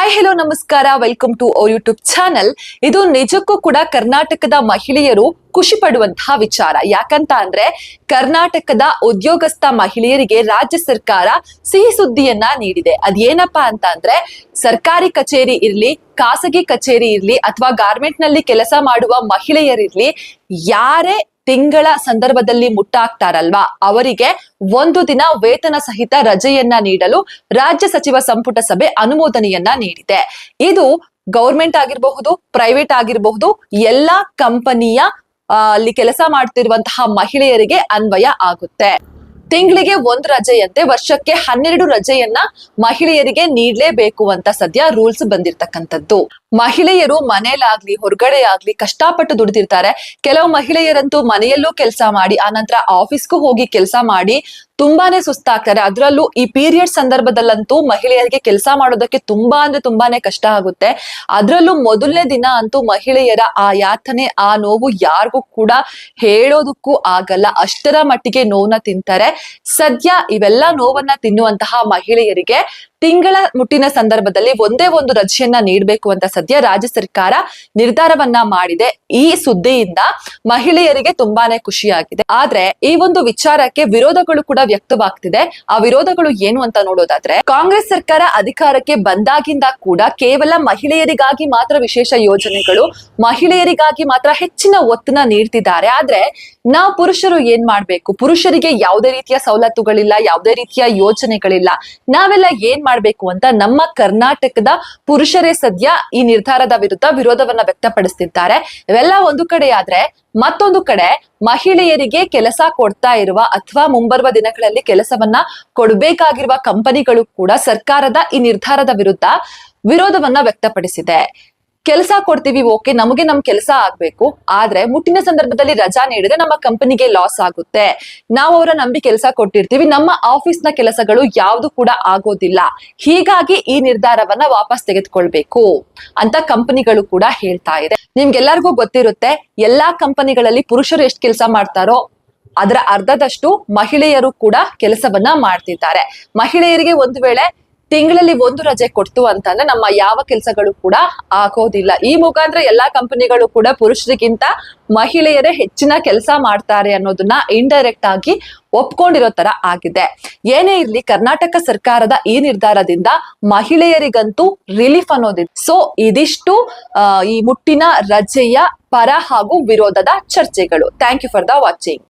Hi hello ನಮಸ್ಕಾರ. Welcome to our YouTube channel ಇದು ನಿಜಕ್ಕೂ ಕೂಡ ಕರ್ನಾಟಕದ ಮಹಿಳೆಯರು ಖುಷಿ ಪಡುವಂತಹ ವಿಚಾರ. ಯಾಕಂತ ಅಂದ್ರೆ ಕರ್ನಾಟಕದ ಉದ್ಯೋಗಸ್ಥ ಮಹಿಳೆಯರಿಗೆ ರಾಜ್ಯ ಸರ್ಕಾರ ಸಿಹಿ ಸುದ್ದಿಯನ್ನ ನೀಡಿದೆ. ಅದೇನಪ್ಪಾ ಅಂತ ಅಂದ್ರೆ ಸರ್ಕಾರಿ ಕಚೇರಿ ಇರ್ಲಿ, ಖಾಸಗಿ ಕಚೇರಿ ಇರ್ಲಿ, ಅಥವಾ ಗಾರ್ಮೆಂಟ್ನಲ್ಲಿ ಕೆಲಸ ಮಾಡುವ ಮಹಿಳೆಯರಿರ್ಲಿ, ಯಾರೇ ತಿಂಗಳ ಸಂದರ್ಭದಲ್ಲಿ ಮುಟ್ಟಾಗ್ತಾರಲ್ವಾ? ಅವರಿಗೆ ಒಂದು ದಿನ ವೇತನ ಸಹಿತ ರಜೆಯನ್ನ ನೀಡಲು ರಾಜ್ಯ ಸಚಿವ ಸಂಪುಟ ಸಭೆ ಅನುಮೋದನೆಯನ್ನ ನೀಡಿದೆ. ಇದು ಗೌರ್ಮೆಂಟ್ ಆಗಿರಬಹುದು, ಪ್ರೈವೇಟ್ ಆಗಿರಬಹುದು, ಎಲ್ಲಾ ಕಂಪನಿಯ ಅಲ್ಲಿ ಕೆಲಸ ಮಾಡ್ತಿರುವಂತಹ ಮಹಿಳೆಯರಿಗೆ ಅನ್ವಯ ಆಗುತ್ತೆ. ತಿಂಗಳಿಗೆ ಒಂದ್ ರಜೆಯಂತೆ ವರ್ಷಕ್ಕೆ ಹನ್ನೆರಡು ರಜೆಯನ್ನ ಮಹಿಳೆಯರಿಗೆ ನೀಡಲೇಬೇಕು ಅಂತ ಸದ್ಯ ರೂಲ್ಸ್ ಬಂದಿರ್ತಕ್ಕಂಥದ್ದು. ಮಹಿಳೆಯರು ಮನೆಯಲ್ಲಾಗ್ಲಿ ಹೊರಗಡೆ ಆಗ್ಲಿ ಕಷ್ಟಪಟ್ಟು ದುಡಿದಿರ್ತಾರೆ. ಕೆಲವು ಮಹಿಳೆಯರಂತೂ ಮನೆಯಲ್ಲೂ ಕೆಲಸ ಮಾಡಿ, ಆನಂತರ ಆಫೀಸ್ಗೂ ಹೋಗಿ ಕೆಲಸ ಮಾಡಿ ತುಂಬಾನೇ ಸುಸ್ತಾಗ್ತಾರೆ. ಅದರಲ್ಲೂ ಈ ಪೀರಿಯಡ್ ಸಂದರ್ಭದಲ್ಲಂತೂ ಮಹಿಳೆಯರಿಗೆ ಕೆಲಸ ಮಾಡೋದಕ್ಕೆ ತುಂಬಾ ಅಂದ್ರೆ ತುಂಬಾನೇ ಕಷ್ಟ ಆಗುತ್ತೆ. ಅದರಲ್ಲೂ ಮೊದಲನೇ ದಿನ ಅಂತೂ ಮಹಿಳೆಯರ ಆ ಯಾತನೆ, ಆ ನೋವು ಯಾರಿಗೂ ಕೂಡ ಹೇಳೋದಕ್ಕೂ ಆಗಲ್ಲ. ಅಷ್ಟರ ಮಟ್ಟಿಗೆ ನೋವನ್ನ ತಿಂತಾರೆ. ಸದ್ಯ ಇವೆಲ್ಲ ನೋವನ್ನ ತಿನ್ನುವಂತಹ ಮಹಿಳೆಯರಿಗೆ ತಿಂಗಳ ಮುಟ್ಟಿನ ಸಂದರ್ಭದಲ್ಲಿ ಒಂದೇ ಒಂದು ರಜೆಯನ್ನ ನೀಡಬೇಕು ಅಂತ ಸದ್ಯ ರಾಜ್ಯ ಸರ್ಕಾರ ನಿರ್ಧಾರವನ್ನ ಮಾಡಿದೆ. ಈ ಸುದ್ದಿಯಿಂದ ಮಹಿಳೆಯರಿಗೆ ತುಂಬಾನೇ ಖುಷಿಯಾಗಿದೆ. ಆದ್ರೆ ಈ ಒಂದು ವಿಚಾರಕ್ಕೆ ವಿರೋಧಗಳು ಕೂಡ ವ್ಯಕ್ತವಾಗ್ತಿದೆ. ಆ ವಿರೋಧಗಳು ಏನು ಅಂತ ನೋಡೋದಾದ್ರೆ, ಕಾಂಗ್ರೆಸ್ ಸರ್ಕಾರ ಅಧಿಕಾರಕ್ಕೆ ಬಂದಾಗಿಂದ ಕೂಡ ಕೇವಲ ಮಹಿಳೆಯರಿಗಾಗಿ ಮಾತ್ರ ವಿಶೇಷ ಯೋಜನೆಗಳು, ಮಹಿಳೆಯರಿಗಾಗಿ ಮಾತ್ರ ಹೆಚ್ಚಿನ ಒತ್ತನ್ನ ನೀಡ್ತಿದ್ದಾರೆ. ಆದ್ರೆ ನಾವು ಪುರುಷರು ಏನ್ ಮಾಡ್ಬೇಕು? ಪುರುಷರಿಗೆ ಯಾವುದೇ ರೀತಿಯ ಸವಲತ್ತುಗಳಿಲ್ಲ, ಯಾವುದೇ ರೀತಿಯ ಯೋಜನೆಗಳಿಲ್ಲ. ನಾವೆಲ್ಲ ಏನ್ ಮಾಡ್ಬೇಕು ಅಂತ ನಮ್ಮ ಕರ್ನಾಟಕದ ಪುರುಷರೇ ಸದ್ಯ ಈ ನಿರ್ಧಾರದ ವಿರುದ್ಧ ವಿರೋಧವನ್ನ ವ್ಯಕ್ತಪಡಿಸ್ತಿದ್ದಾರೆ. ಇವೆಲ್ಲ ಒಂದು ಕಡೆ ಆದ್ರೆ ಮತ್ತೊಂದು ಕಡೆ ಮಹಿಳೆಯರಿಗೆ ಕೆಲಸ ಕೊಡ್ತಾ ಇರುವ ಅಥವಾ ಮುಂಬರುವ ದಿನಗಳಲ್ಲಿ ಕೆಲಸವನ್ನ ಕೊಡಬೇಕಾಗಿರುವ ಕಂಪನಿಗಳು ಕೂಡ ಸರ್ಕಾರದ ಈ ನಿರ್ಧಾರದ ವಿರುದ್ಧ ವಿರೋಧವನ್ನ ವ್ಯಕ್ತಪಡಿಸಿದೆ. ಕೆಲಸ ಕೊಡ್ತೀವಿ ಓಕೆ ನಮಗೆ ನಮ್ ಕೆಲಸ ಆಗ್ಬೇಕು, ಆದ್ರೆ ಮುಟ್ಟಿನ ಸಂದರ್ಭದಲ್ಲಿ ರಜಾ ನೀಡಿದ್ರೆ ನಮ್ಮ ಕಂಪನಿಗೆ ಲಾಸ್ ಆಗುತ್ತೆ. ನಾವು ಅವರ ನಂಬಿ ಕೆಲಸ ಕೊಟ್ಟಿರ್ತೀವಿ, ನಮ್ಮ ಆಫೀಸ್ನ ಕೆಲಸಗಳು ಯಾವ್ದು ಕೂಡ ಆಗೋದಿಲ್ಲ. ಹೀಗಾಗಿ ಈ ನಿರ್ಧಾರವನ್ನ ವಾಪಸ್ ತೆಗೆದುಕೊಳ್ಬೇಕು ಅಂತ ಕಂಪನಿಗಳು ಕೂಡ ಹೇಳ್ತಾ ಇದೆ. ನಿಮ್ಗೆಲ್ಲರಿಗೂ ಗೊತ್ತಿರುತ್ತೆ, ಎಲ್ಲಾ ಕಂಪನಿಗಳಲ್ಲಿ ಪುರುಷರು ಎಷ್ಟು ಕೆಲಸ ಮಾಡ್ತಾರೋ, ಅದರ ಅರ್ಧದಷ್ಟು ಮಹಿಳೆಯರು ಕೂಡ ಕೆಲಸವನ್ನ ಮಾಡ್ತಿದ್ದಾರೆ. ಮಹಿಳೆಯರಿಗೆ ಒಂದು ವೇಳೆ ತಿಂಗಳಲ್ಲಿ ಒಂದು ರಜೆ ಕೊಡ್ತು ಅಂತಂದ್ರೆ ನಮ್ಮ ಯಾವ ಕೆಲಸಗಳು ಕೂಡ ಆಗೋದಿಲ್ಲ. ಈ ಮುಖಾಂತರ ಎಲ್ಲಾ ಕಂಪನಿಗಳು ಕೂಡ ಪುರುಷರಿಗಿಂತ ಮಹಿಳೆಯರೇ ಹೆಚ್ಚಿನ ಕೆಲಸ ಮಾಡ್ತಾರೆ ಅನ್ನೋದನ್ನ ಇಂಡೈರೆಕ್ಟ್ ಆಗಿ ಒಪ್ಕೊಂಡಿರೋ ತರ ಆಗಿದೆ. ಏನೇ ಇರ್ಲಿ ಕರ್ನಾಟಕ ಸರ್ಕಾರದ ಈ ನಿರ್ಧಾರದಿಂದ ಮಹಿಳೆಯರಿಗಂತೂ ರಿಲೀಫ್ ಅನ್ನೋದಿದೆ. ಸೊ ಇದಿಷ್ಟು ಈ ಮುಟ್ಟಿನ ರಜೆಯ ಪರ ಹಾಗೂ ವಿರೋಧದ ಚರ್ಚೆಗಳು. Thank you for the watching